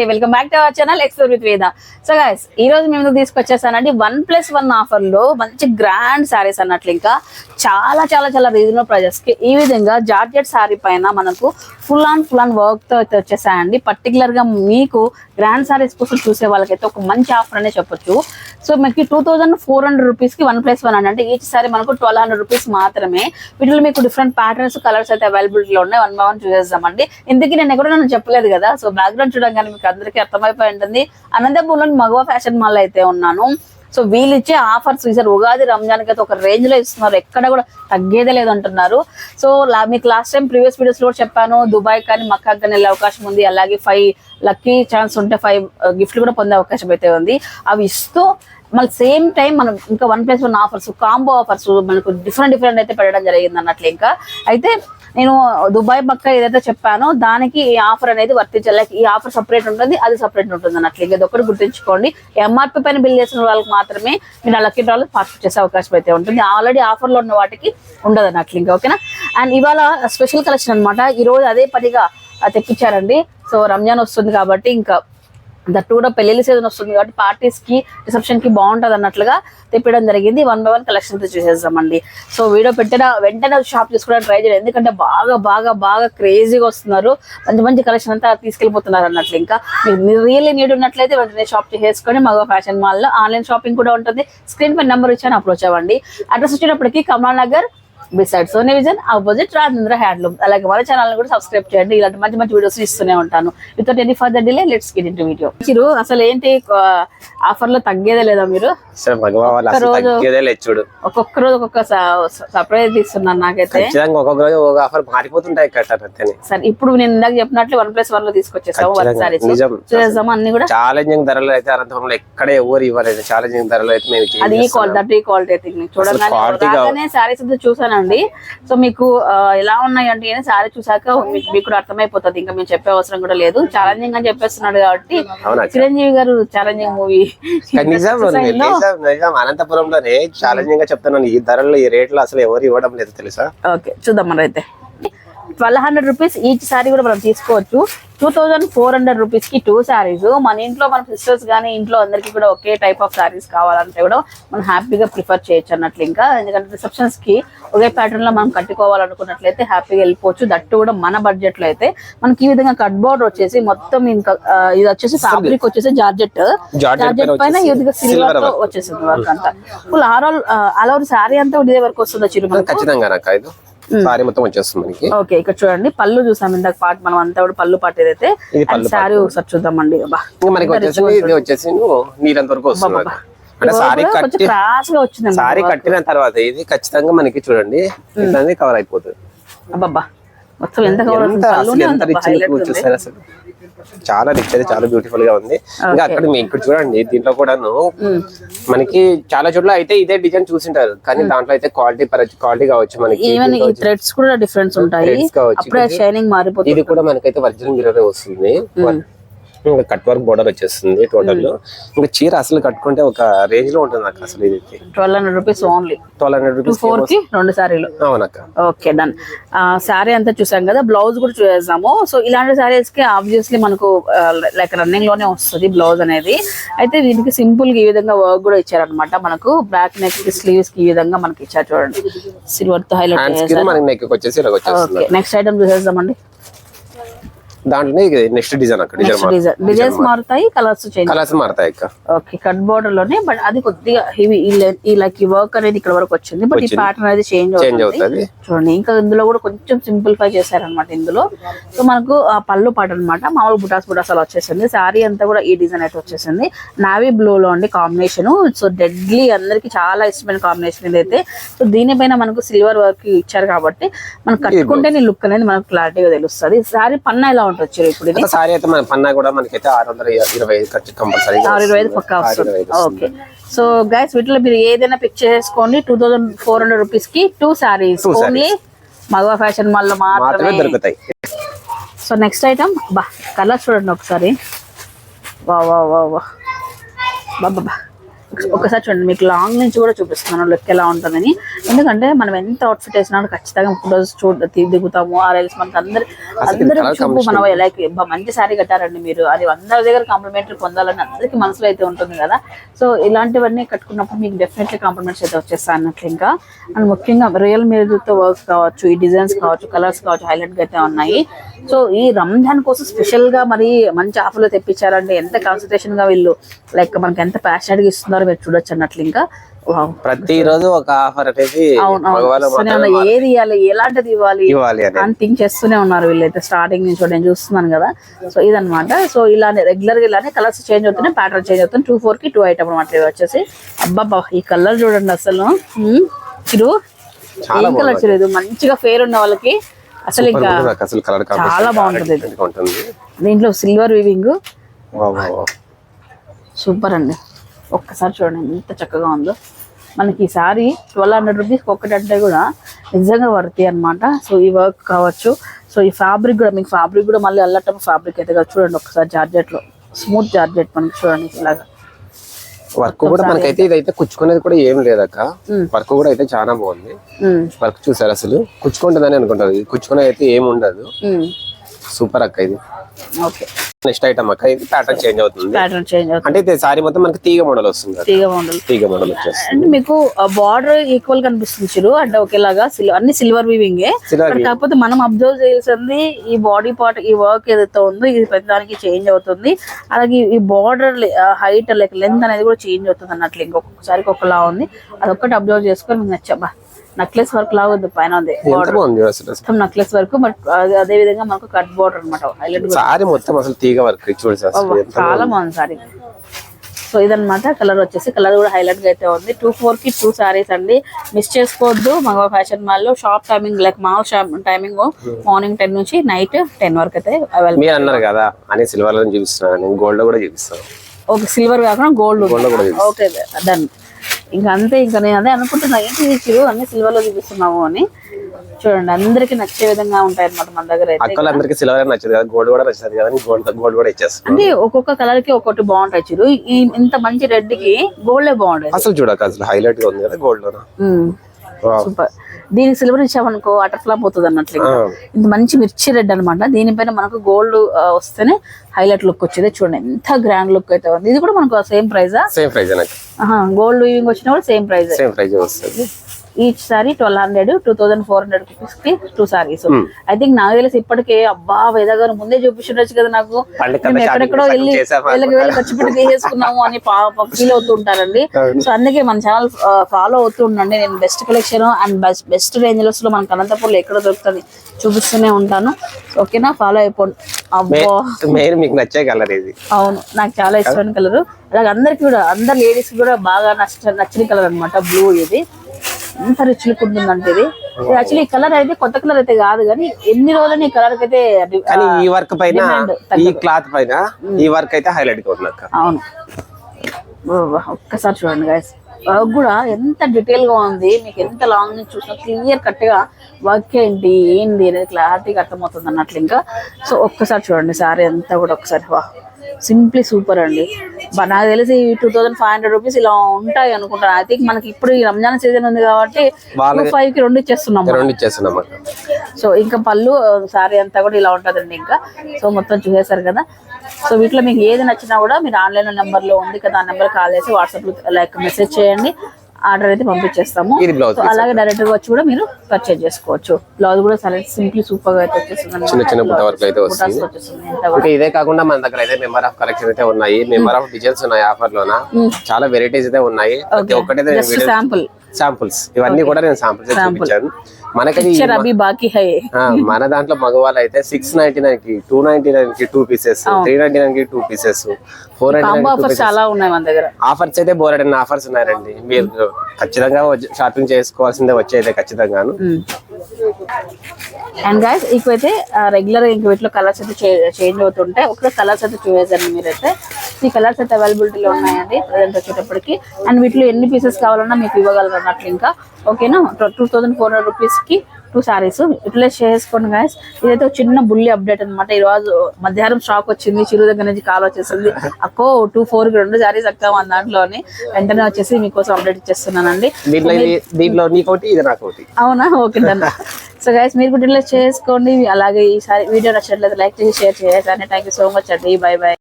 అండి. Welcome back to our channel explore with Veda so guys ఈ రోజు మేము తీసుకొచ్చేసానండి వన్ ప్లస్ వన్ ఆఫర్లో మంచి గ్రాండ్ శారీస్ అన్నట్లు ఇంకా చాలా చాలా చాలా రీజనబుల్ ప్రైజెస్కి ఈ విధంగా జార్జెట్ శారీ పైన మనకు ఫుల్ ఆన్ ఫుల్ ఆన్ వర్క్తో అయితే వచ్చేసాయండి. పర్టికులర్గా మీకు గ్రాండ్ సారీస్ కోసం చూసే వాళ్ళకైతే ఒక మంచి ఆఫర్ అనే చెప్పొచ్చు. సో మనకి టూ థౌజండ్ ఫోర్ హండ్రెడ్ రూపీస్కి వన్ ప్లస్ వన్ అంటే ఈచ్ సారీ మనకు ట్వెల్వ్ హండ్రెడ్ రూపీస్ మాత్రమే. వీటిలో మీకు డిఫరెంట్ ప్యాటర్న్స్ కలర్స్ అయితే అవైలబిలిటీలో ఉన్నాయి. వన్ బై వన్ చూసేస్తామండి ఇందుకే నేను ఎక్కడ నన్ను చెప్పలేదు కదా. సో బ్యాక్గ్రౌండ్ చూడగానే మీకు అందరికీ అర్థమైపోయి ఉంటుంది. అనంతపూర్లోని మగవ ఫ్యాషన్ మాల్ అయితే ఉన్నాను. సో వీళ్ళు ఇచ్చే ఆఫర్స్ ఈసారి ఉగాది రంజాన్ అయితే ఒక రేంజ్లో ఇస్తున్నారు. ఎక్కడ కూడా తగ్గేదే లేదు అంటున్నారు సో మీకు లాస్ట్ టైం ప్రీవియస్ వీడియోస్లో కూడా చెప్పాను దుబాయ్ కానీ మక్కా కానీ వెళ్ళే అవకాశం ఉంది. అలాగే ఫైవ్ లక్కీ ఛాన్స్ ఉంటే ఫైవ్ గిఫ్ట్లు uh, కూడా పొందే అవకాశం అయితే ఉంది. అవి ఇస్తూ మళ్ళీ సేమ్ టైం మనం ఇంకా one plus one offers combo offers మనకు డిఫరెంట్ డిఫరెంట్ అయితే పెట్టడం జరిగింది అన్నట్లు ఇంకా. అయితే నేను దుబాయ్ పక్క ఏదైతే చెప్పానో దానికి ఈ ఆఫర్ అనేది వర్తించాలి ఈ ఆఫర్ సపరేట్ ఉంటుంది అది సపరేట్ ఉంటుంది అన్నట్లు. ఇంకా ఇది ఒకటి గుర్తుంచుకోండి ఎంఆర్పి పైన బిల్ చేసిన వాళ్ళకి మాత్రమే మీరు ఆ లక్కీ డ్రాలో పార్టిసిపేట్ చేసే అవకాశం అయితే ఉంటుంది. ఆల్రెడీ ఆఫర్లో ఉన్న వాటికి ఉండదు అన్నట్లు ఇంకా ఓకేనా? అండ్ ఇవాళ స్పెషల్ కలెక్షన్ అనమాట ఈరోజు అదే పనిగా తెప్పించారండి. సో రంజాన్ వస్తుంది కాబట్టి ఇంకా దట్టు కూడా పెళ్ళి సీజన్ వస్తుంది కాబట్టి పార్టీస్కి రిసెప్షన్కి బాగుంటది అన్నట్లుగా తెప్పడం జరిగింది. వన్ బై వన్ కలెక్షన్ చూసేద్దామండి. సో వీడియో పెట్టిన వెంటనే షాప్ తీసుకోవడానికి ట్రై చేయండి. ఎందుకంటే బాగా బాగా బాగా క్రేజీగా వస్తున్నారు. మంచి మంచి కలెక్షన్ అంతా తీసుకెళ్ళిపోతున్నారు అన్నట్లు ఇంకా. మీరు రియల్లీ నీడ్ ఉన్నట్లయితే వెంటనే షాప్ చేసుకొని మగ ఫ్యాషన్ మాల్లో ఆన్లైన్ షాపింగ్ కూడా ఉంటుంది. స్క్రీన్ పై నెంబర్ ఇచ్చాను అప్రోచ్ అవ్వండి. అడ్రస్ వచ్చేటప్పటికి Kamalanagar beside Sony Vision opposite Rajendra handloom అలాగే మన ఛానల్ కూడా సబ్స్క్రైబ్ చేయండి. ఇలాంటి మంచి మంచి వీడియోస్ ఇస్తూనే ఉంటాను. Without any further delay let's get into video మీరు అసలు ఏంటి ఆఫర్లో తగ్గేదే లేదా మీరు? చూడు. ఒక్కొక్క రోజు ఒక్కొక్క సర్ప్రైజ్ ఇస్తున్నాను నాకైతే. ఒక్కొక్క రోజు ఒక ఆఫర్ మారిపోతుంటాయి సరే ఇప్పుడు నేను ఇందాక చెప్పినట్లు వన్ ప్లస్ వన్లో తీసుకొచ్చేసాము. సారీస్. చూసేద్దాము అన్ని కూడా ఛాలెంజింగ్ ధరలు అయితే అనంతపురంలో ఎక్కడ ఎవరు ఇవ్వలేదు. ఛాలెంజింగ్ ధరలు అయితే అది ఈ. క్వాలిటీ క్వాలిటీ అయితే చూడగానే quality గా- చూసానండి సో మీకు ఎలా ఉన్నాయి అంటే శారీ చూసాక మీకు కూడా అర్థమైపోతుంది. ఇంకా మేము చెప్పే అవసరం కూడా లేదు. ఛాలెంజింగ్ అని చెప్పేస్తున్నాడు కాబట్టి అవునా చిరంజీవి గారు ఛాలెంజింగ్ మూవీ అనంతపురంలోనే ఛాలెంజింగ్గా చెప్తున్నాను. ఈ ధరలు ఈ రేట్లు అసలు ఎవరు ఇవ్వడం లేదు తెలుసా? ఓకే చూద్దాం మరి అయితే. Twelve hundred rupees each sari కూడా మనం తీసుకోవచ్చు. టూ థౌజండ్ ఫోర్ హండ్రెడ్ రూపీస్కి టూ సారీస్ మన ఇంట్లో మన సిస్టర్స్ కానీ ఇంట్లో అందరికీ కూడా ఒకే టైప్ ఆఫ్ సారీస్ కావాలంటే కూడా మనం హ్యాపీగా ప్రిఫర్ చేయొచ్చు అన్నట్లు ఇంకా. ఎందుకంటే రిసెప్షన్స్కి ఒకే ప్యాటర్న్లో మనం కట్టుకోవాలనుకున్నట్లయితే హ్యాపీగా వెళ్ళిపోవచ్చు. దట్టు కూడా మన బడ్జెట్లో అయితే. మనకి ఈ విధంగా కట్ బోర్డర్ వచ్చేసి మొత్తం ఇంకా ఇది వచ్చేసి ఫ్యాబ్రిక్ వచ్చేసి జార్జెట్. జార్జెట్ పైన ఈ విధంగా సిల్వర్తో. వచ్చేసింది వర్క్ అంతా. Full all all over sari అంతా ఇదే వరకు వస్తుందా ఖచ్చితంగా సారీ మొత్తం వచ్చేస్తుంది మనకి. ఓకే ఇక్కడ చూడండి పళ్ళు చూసాం ఇందాక పాట మనం అంతా కూడా పళ్ళు పాట ఏదైతే సారీ ఒకసారి చూద్దామండి మనకి వచ్చేసి ఇది వచ్చేసి నీరంత వరకు వస్తుంది. అంటే సారీ కట్టి సారీ కట్టిన తర్వాత ఇది ఖచ్చితంగా మనకి చూడండి కవర్ అయిపోతుంది. అబ్బాబ్బా. మొత్తం ఎంత అసలు చూసారు చాలా రిచ్ అయితే చాలా బ్యూటిఫుల్గా ఉంది. ఇంకా అక్కడ మీ ఇక్కడ చూడండి దీంట్లో కూడాను మనకి చాలా చోట్ల అయితే ఇదే డిజైన్ చూసింటారు. కానీ దాంట్లో అయితే క్వాలిటీ క్వాలిటీ కావచ్చు మనకి ఈవెన్ ఈ థ్రెడ్స్ కూడా డిఫరెన్స్ ఉంటాయి. అప్పుడే షైనింగ్ మారిపోతుంది. ఇది కూడా మనకైతే ఒరిజినల్ మిర్రర్ వస్తుంది. కట్ వర్క్ బోర్డర్ వచ్చేస్తుంది టోటల్ ఇంకా చీర అసలు కట్టుకుంటే ఒక రేంజ్లో ఉంటుంది నాకు అసలు ఇది twelve hundred rupees only twelve hundred rupees ఫోర్కి రెండు సారీలు అవునక్క. ఓకే డన్ శారీ అంతా చూసాం కదా బ్లౌజ్ కూడా చూసేద్దాము. సో ఇలాంటి శారీస్కి ఆబ్వియస్లీ మనకు లైక్ రన్నింగ్లోనే వస్తుంది బ్లౌజ్ అనేది. అయితే దీనికి సింపుల్గా ఈ విధంగా వర్క్ కూడా ఇచ్చారనమాట మనకు. బ్యాక్ నెక్కి స్లీవ్స్కి ఈ విధంగా మనకి ఇచ్చారు చూడండి. సిల్వర్తో హైలైట్ నెక్స్ట్ ఐటమ్ చూసేద్దామండి. దాంట్లోనే నెక్స్ట్ డిజైన్ అక్కడ డిజైన్ డిజైన్స్ మారుతాయి కలర్స్ చేంజ్ కలర్స్ మారుతాయి ఓకే కట్ బోర్డర్లోనే బట్ అది కొద్దిగా హెవీ ఈ లైక్ ఈ వర్క్ అనేది ఇక్కడ వరకు వచ్చింది బట్ ఈ. ప్యాటర్న్ అనేది చేంజ్ అవుతుంది. చూడండి ఇంకా ఇందులో కూడా కొంచెం సింప్లిఫై చేశారనమాట ఇందులో. సో మనకు ఆ పళ్ళు పాట అనమాట మామూలు బుటాస్ బుటాస్ అలా వచ్చేసింది. శారీ అంతా కూడా ఈ డిజైన్ అయితే వచ్చేసింది. నావీ బ్లూ లో అండి కాంబినేషన్ సో డెడ్లీ అందరికి చాలా ఇష్టమైన కాంబినేషన్ ఇదైతే. సో దీనిపైన మనకు సిల్వర్ వర్క్ ఇచ్చారు కాబట్టి మనం కట్టుకుంటే నీ లుక్ అనేది మనకు క్లారిటీగా తెలుస్తుంది. శారీ పన్న ఎలా ఉంటుంది ఇప్పుడు ఇది. సారీ అయితే మన పన్నా కూడా మనకైతే ఆరు వందల ఇరవై ఐదు ఖర్చు కంపల్సరీ ఆరు ఇరవై ఐదు పక్కా వస్తుంది. ఓకే. సో గైస్ వీటిలో మీరు ఏదైనా పిక్ చేసుకోండి టూ థౌసండ్ ఫోర్ హండ్రెడ్ రూపీస్కి two saris only Magava fashion మాల్లో మాత్రమే. మాత్రమే దొరుకుతాయి. సో నెక్స్ట్ ఐటమ్ బా కలర్ చూడండి ఒకసారి. వా వా వా వా. బాబా ఒకసారి చూడండి మీకు లాంగ్ నుంచి కూడా చూపిస్తున్నాను లుక్ ఎలా ఉంటుందని. ఎందుకంటే మనం ఎంత అవుట్ఫిట్ వేసినా ఖచ్చితంగా ఫోటోస్ చూడ దిగుతాము ఆ రైల్స్ మనకి అందరి అందరి చూపు మనం లైక్ మంచి శారీ కట్టారండి మీరు. అది అందరి దగ్గర కాంప్లిమెంటరీ పొందాలని అందరికి మనసులో అయితే ఉంటుంది కదా. సో ఇలాంటివన్నీ కట్టుకున్నప్పుడు మీకు డెఫినెట్లీ కాంప్లిమెంట్స్ అయితే వచ్చేస్తాయి అన్నట్లు ఇంకా. అండ్ ముఖ్యంగా రియల్తో వర్క్ కావచ్చు ఈ డిజైన్స్ కావచ్చు కలర్స్ కావచ్చు హైలైట్గా అయితే ఉన్నాయి. సో ఈ రంజాన్ కోసం స్పెషల్గా మరి మంచి ఆఫర్లు తెప్పించారంటే ఎంత కాన్సన్ట్రేషన్గా వీళ్ళు లైక్ మనకి ఎంత ప్యాషనెట్గా ఇస్తున్నారో మీరు చూడొచ్చు అన్నట్లు ఇంకా. వావ్. ప్రతి రోజు ఒక ఆఫర్ అనేది. ఏది ఇవ్వాలి? ఎలాంటిది ఇవ్వాలి? ఇవ్వాలి అని థింక్ చేస్తూనే ఉన్నారు వీళ్ళైతే స్టార్టింగ్ నుంచి నేను చూస్తున్నాను కదా. సో ఇదన్నమాట. సో ఇలానే రెగ్యులర్గా ఇలానే కలర్స్ చేంజ్ అవుతున్నాయి. ప్యాటర్న్ చేంజ్ అవుతుంది టూ ఫోర్కి టూ ఐటమ్ అనమాట వచ్చేసి. అబ్బా ఈ కలర్ చూడండి అసలు. హ్మ్. చిరు. ఏం కలర్ చిరు మంచిగా ఫేర్ ఉన్న వాళ్ళకి అసలు ఇంకా చాలా బాగుంటుంది దీంట్లో silver weaving wow, wow, wow. Super అండి. ఒక్కసారి చూడండి ఎంత చక్కగా ఉందో. మనకి ఈ సారీ ట్వెల్వ్ హండ్రెడ్ రూపీస్ ఒక్కటి అంటే కూడా నిజంగా వర్తి అన్నమాట. సో ఈ వర్క్ కావచ్చు. సో ఈ ఫ్యాబ్రిక్ కూడా మీకు ఫ్యాబ్రిక్ కూడా మళ్ళీ అల్లటం ఫ్యాబ్రిక్ అయితే కదా. చూడండి ఒకసారి జార్జెట్లో స్మూత్ జార్జెట్ మనకి చూడండి ఇలాగా. వర్క్ కూడా మనకైతే ఇదైతే కుచ్చుకునేది కూడా ఏం లేదక్క. వర్క్ కూడా అయితే చాలా బాగుంది. వర్క్ చూసారు అసలు. కుచ్చుకుంటుందని అనుకుంటారు. ఇది కుచ్చుకునేది అయితే ఏమి ఉండదు. సూపర్ అక్క ఇది. ఓకే. నెక్స్ట్ ఐటమ్ అక్క ఇది ప్యాటర్న్ చేంజ్ అవుతుంది. ప్యాటర్న్ చేంజ్ అవుతుంది. అంటే ఇది సారీ మొత్తం మనకి తీగ మోడల్ వస్తుంది. తీగ మోడల్. తీగ మోడల్ వచ్చేస్తుంది. మీకు బార్డర్ ఈక్వల్ కనిపిస్తుంది చిరు అంటే ఒకేలాగా సిల్వర్ అన్ని సిల్వర్ వీవింగ్ కాకపోతే మనం అబ్జర్వ్ చేయాల్సింది ఈ బాడీ పార్ట్ ఈ వర్క్ ఏదైతే ఉందో ఇది ప్రతిదానికి చేంజ్ అవుతుంది. అలాగే ఈ బార్డర్ హైట్ లైక్ లెంత్ అనేది కూడా చేంజ్ అవుతుంది అన్నట్లు ఇంకొకసారి ఒకలా ఉంది. అదొక్కటి అబ్జర్వ్ చేసుకొని నచ్చబ్బా నక్లెస్ వర్క్ లాగా ఉంది పైన ఉంది మొత్తం నక్లెస్ వర్క్ బట్ అదే విధంగా మనకు కట్ బార్డర్ అనమాట హైలైట్ సారీ మొత్తం అసలు తీగ వర్క్ చాలా బాగుంది. సారీ. సో ఇదన్నమాట కలర్ వచ్చేసి కలర్ కూడా హైలైట్గా అయితే ఉంది. టూ ఫోర్కి టూ సారీస్ అండి. మిస్ చేసుకోవద్దు మగవా ఫ్యాషన్ మాల్లో shop timing like mall shop timing morning ten నుంచి నైట్ టెన్ వరకు అయితే అవైలబుల్ మీరు అన్నారు కదా అని సిల్వర్లో చూపిస్తున్నాను నేను గోల్డ్ కూడా చూపిస్తాను. ఓకే సిల్వర్ కాకుండా గోల్డ్. ఓకే డన్ ఇంకా అంతే ఇంకా నేను అదే అనుకుంటున్నా ఏంటి ఇచ్చారు అన్ని సిల్వర్లో చూపిస్తున్నాము అని. చూడండి అందరికి నచ్చే విధంగా ఉంటాయి అన్నమాట మన దగ్గర అందరికి సిల్వర్ నచ్చదు కదా గోల్డ్ కూడా నచ్చదు కదా గోల్డ్ గోల్డ్ కూడా ఇచ్చేస్తాను అంటే ఒక్కొక్క కలర్కి ఒక్కొక్కటి బాగుంటాయి చిరు. ఈ ఇంత మంచి రెడ్కి గోల్డే బాగుండేది. అసలు చూడక అసలు హైలైట్గా ఉంది కదా గోల్డ్. సూపర్. దీనికి సిల్వర్ ఇచ్చామనుకో అటర్ ఫ్లాప్ అవుతుంది అన్నట్లు. ఇంత మంచి మిర్చి రెడ్ అనమాట దీనిపైన మనకు గోల్డ్ వస్తేనే హైలైట్ లుక్ వచ్చేది. చూడండి ఎంత గ్రాండ్ లుక్ అయితే ఉంది. ఇది కూడా మనకు సేమ్ ప్రైజా సేమ్ ప్రైజ్ గోల్డ్ వీవింగ్ వచ్చినా కూడా సేమ్ ప్రైజ్ సేమ్ ప్రైజ్ వస్తుంది. Each sari twelve hundred two thousand four hundred రూపీస్కి టూ సారీస్. ఐ థింక్ నాకు తెలిసి ఇప్పటికే అబ్బా వేద గారు ముందే చూపించుండొచ్చు కదా నాకు. మేము ఎక్కడెక్కడో వెళ్ళి వీళ్ళకి వెళ్ళి ఖర్చు పెట్టి తీసేసుకున్నాము అని ఫీల్ అవుతూ ఉంటారండి. సో అందుకే మన ఛానల్ ఫాలో అవుతూ ఉండండి. నేను best collection and best best రేంజ్లో మనకు అనంతపూర్లో ఎక్కడ దొరుకుతుంది చూపిస్తూనే ఉంటాను. ఓకేనా ఫాలో అయిపోండి. అబ్బో. మీకు నచ్చే కలర్ ఇది. అవును. నాకు చాలా ఇష్టమైన కలర్. అలాగే అందరికి కూడా అందరు లేడీస్ కూడా బాగా నచ్చ నచ్చిన కలర్ అన్నమాట. బ్లూ ఇది. ఎంత రిచ్ లుక్ ఉంటుందంటే ఇది. యాక్చువల్లీ కలర్ అయితే కొత్త కలర్ అయితే కాదు కానీ ఎన్ని రోజులు ఈ కలర్ అయితే కానీ ఈ వర్క్ పైన ఈ క్లాత్ పైన ఈ వర్క్ అయితే హైలైట్గా ఉంది అవును. ఒక్కసారి చూడండి గైస్ వర్క్ కూడా ఎంత డీటెయిల్గా ఉంది మీకు ఎంత లాంగ్ నుంచి చూసినా క్లియర్ కట్గా వర్క్ ఏంటి ఏంటి అనేది క్లారిటీగా అర్థమవుతుంది అన్నట్లు ఇంకా. సో ఒక్కసారి చూడండి సారీ అంతా కూడా ఒకసారి వా. సింప్లీ సూపర్ అండి. నాకు తెలిసి two thousand five hundred rupees ఇలా ఉంటాయి అనుకుంటాను. ఐ థింక్ మనకి ఇప్పుడు ఈ రంజాన్ సీజన్ ఉంది కాబట్టి ఫైవ్కి రెండు ఇచ్చేస్తున్నాం. రెండు సో ఇంకా పళ్ళు సారీ అంతా కూడా ఇలా ఉంటుందండి ఇంకా. సో మొత్తం చూసేశారు కదా. సో వీటిలో మీకు ఏది నచ్చినా కూడా మీరు ఆన్లైన్ నెంబర్లో ఉంది కదా ఆ నెంబర్ కాల్ చేసి వాట్సాప్లో లైక్ మెసేజ్ చేయండి. ఆర్డర్ అయితే పంపించేస్తాము. అలాగే డైరెక్ట్గా వచ్చి కూడా మీరు పర్చేజ్ చేసుకోవచ్చు. బ్లౌజ్ కూడా చాలా సింప్లీ సూపర్గా అయితే వచ్చేస్తుంది చిన్న చిన్న బుట్ట వర్క్ అయితే వస్తుంది. ఇదే కాకుండా మన దగ్గర అయితే మెంబర్ ఆఫ్ కలెక్షన్ అయితే ఉన్నాయి. మెంబర్ ఆఫ్ డిజైన్స్ ఉన్నాయి ఆఫర్ లోన? చాలా వెరైటీస్ అయితే ఉన్నాయి. జస్ట్ శాంపుల్ శాంపుల్స్ ఇవన్నీ కూడా నేను శాంపుల్స్ చూపించాను. మనకది మన దాంట్లో మగవాళ్ళు అయితే సిక్స్ నైన్టీ నైన్కి టూ నైన్టీ నైన్కి టూ పీసెస్ త్రీ నైన్టీ నైన్కి two pieces four ninety offers చాలా ఉన్నాయి మన దగ్గర. ఆఫర్స్ అయితే బోరడన్న ఆఫర్స్ ఉన్నాయండి. మీరు ఖచ్చితంగా షాపింగ్ చేసుకోవాల్సిందే వచ్చేది ఖచ్చితంగాను. అండ్ గాయస్ ఇకైతే రెగ్యులర్ ఇంక వీటిలో కలర్స్ అయితే చేంజ్ అవుతుంటాయి. ఒకటే కలర్స్ అయితే చూసేసండి మీరైతే. ఈ కలర్స్ అయితే అవైలబిలిటీలో ఉన్నాయండి ప్రజెంట్ వచ్చేటప్పటికి. అండ్ వీటిలో ఎన్ని పీసెస్ కావాలన్నా మీకు ఇవ్వగలరు అన్నట్లు ఇంకా ఓకేనా టూ థౌసండ్ ఫోర్ హండ్రెడ్ రూపీస్కి టూ సారీస్. యూటిలైజ్ చేసుకోండి గాయస్ ఇదైతే చిన్న బుల్లి అప్డేట్ అనమాట ఈ రోజు మధ్యాహ్నం స్టాక్ వచ్చింది. చిరు దగ్గర నుంచి కాల్ వచ్చేసింది. అక్కో టూ ఫోర్ రెండు సారీస్ అక్క మన దాంట్లోని వెంటనే వచ్చేసి మీకోసం అప్డేట్ ఇచ్చేస్తున్నానండి. దీంట్లో అవునా? ఓకే సో గైస్ మీరు కూడా యూటిలైజ్ చేసుకోండి. అలాగే ఈసారి వీడియో నచ్చినట్లయితే లైక్ చేసి షేర్ చేయాలి థ్యాంక్ యూ సో మచ్ అండి. Bye bye